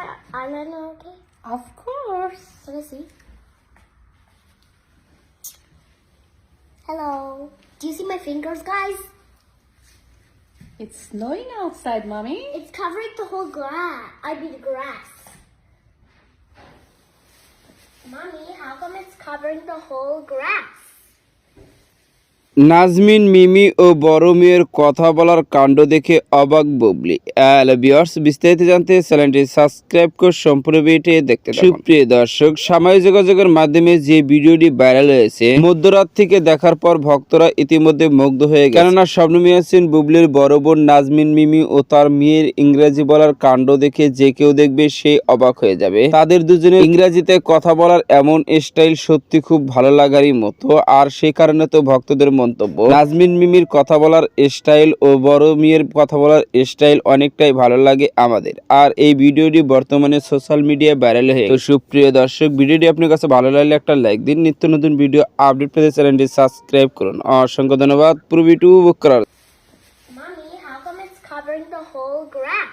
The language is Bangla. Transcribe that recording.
my eyeliner okay? Of course. Let me see. Hello. Do you see my fingers, guys? It's snowing outside, mommy. It's covering the whole grass. I mean the grass. Mommy, how come it's covering the whole grass? Nazmin, মিমি ও বড় মেয়ের কথা বলার কাণ্ড দেখে অবাক বুবলি। হ্যালো ভিউয়ার্স, বিস্তারিত জানতে চ্যানেলটি সাবস্ক্রাইব করে সম্পূর্ণ ভিডিওটি দেখতে সুপ্রিয় দর্শক, সামাজিক যোগাযোগের মাধ্যমে যে ভিডিওটি ভাইরাল হয়েছে, মধ্যরাত থেকে দেখার পর ভক্তরা ইতিমধ্যে মুগ্ধ হয়ে গেছে। কেননা স্বপ্ন মিয়াসিন বুবলির বড় বোন নাজমিন, মিমি ও তার মেয়ের ইংরেজি বলার কাণ্ড দেখে যে কেউ দেখবে সে অবাক হয়ে যাবে। তাদের দুজনে ইংরেজিতে কথা বলার এমন স্টাইল সত্যি খুব ভালো লাগারই মতো, আর সে কারণে তো ভক্তদের মন্তব্য। নাজমিন মিমির কথা বলার স্টাইল ও বড় মেয়ের কথা বলার স্টাইল অনেকটাই ভালো লাগে আমাদের। আর এই ভিডিওটি বর্তমানে সোশ্যাল মিডিয়ায় ভাইরাল হয়ে তো সুপ্রিয় দর্শক ভিডিওটি আপনার কাছে ভালো লাগলে একটা লাইক দিন। নিত্য নতুন ভিডিও আপডেট পেতে চ্যানেলটি সাবস্ক্রাইব করুন। অসংখ্য ধন্যবাদ। পুরো ভিডিও বুক করার Mommy, how come it's covering the whole grass?